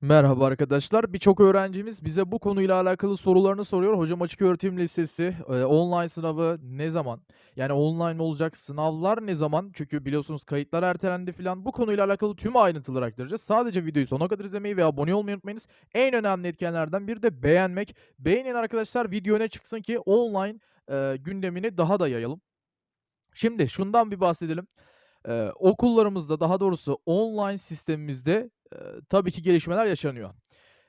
Merhaba arkadaşlar. Birçok öğrencimiz bize bu konuyla alakalı sorularını soruyor. Hocam açıköğretim lisesi, eee, online sınavı ne zaman? Yani online olacak sınavlar ne zaman? Çünkü biliyorsunuz kayıtlar ertelendi filan. Bu konuyla alakalı tüm ayrıntıları aktaracağız. Sadece videoyu sonuna kadar izlemeyi ve abone olmayı unutmayınız. En önemli etkenlerden biri de beğenmek. Beğenin arkadaşlar video öne çıksın ki online, eee, gündemini daha da yayalım. Şimdi şundan bir bahsedelim. Eee, okullarımızda, daha doğrusu online sistemimizde, tabii ki gelişmeler yaşanıyor.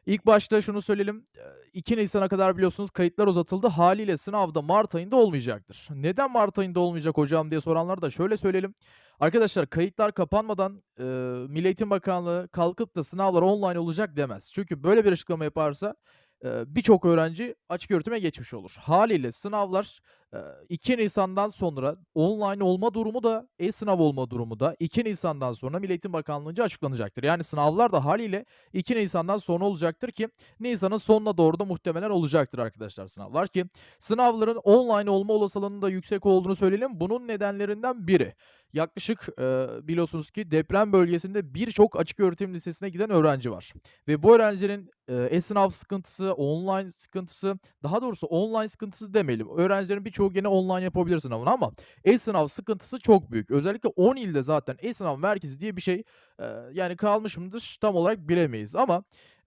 İlk başta şunu söyleyelim, eee, 2 nisana kadar biliyorsunuz kayıtlar uzatıldı. Hâliyle sınav da mart ayında olmayacaktır. "Neden mart ayında olmayacak hocam?" diye soranlara da şöyle söyleyelim. Arkadaşlar kayıtlar kapanmadan, eee, Milli Eğitim Bakanlığı kalkıp da sınavlar online olacak demez. Çünkü böyle bir açıklama yaparsa, eee, birçok öğrenci açıköğretime geçmiş olur. Hâliyle sınavlar, 2 Nisan'dan sonra online olma durumu da e-sınav olma durumu da 2 Nisan'dan sonra Milli Eğitim Bakanlığı'nca açıklanacaktır. Yani sınavlar da hâliyle 2 Nisan'dan sonra olacaktır ki nisanın sonuna doğru da muhtemelen olacaktır arkadaşlar sınavlar ki sınavların online olma olasılığının da yüksek olduğunu söyleyelim. Bunun nedenlerinden biri, yaklaşık, eee, biliyorsunuz ki deprem bölgesinde birçok açıköğretim lisesine giden öğrenci var ve bu öğrencilerin, e-sınav sıkıntısı, online sıkıntısı, daha doğrusu online sıkıntısı demeyelim. Öğrencilerin birçoğu gene online yapabilir sınavını ama e-sınav sıkıntısı çok büyük. Özellikle 10 ilde zaten e-sınav merkezi diye bir şey, yani kalmış mıdır tam olarak bilemeyiz ama,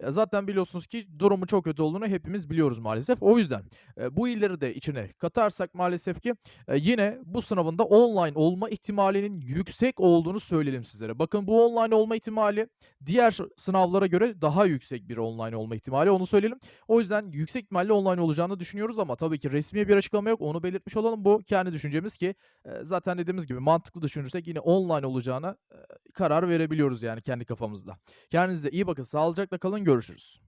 zaten biliyorsunuz ki durumun çok kötü olduğunu hepimiz biliyoruz maalesef. O yüzden, bu illeri de içine katarsak maalesef ki, yine bu sınavın da online olma ihtimalinin yüksek olduğunu söyleyelim sizlere. Bakın bu online olma ihtimali diğer sınavlara göre daha yüksek bir online olma ihtimali, onu söyleyelim. O yüzden yüksek ihtimalle online olacağını düşünüyoruz ama tabii ki resmî bir açıklama yok, onu belirtmiş olalım. Bu kendi düşüncemiz ki, zaten dediğimiz gibi mantıklı düşünürsek yine online olacağına, karar verebiliyoruz yani kendi kafamızda. Kendinize iyi bakın, sağlıcakla kalın, görüşürüz.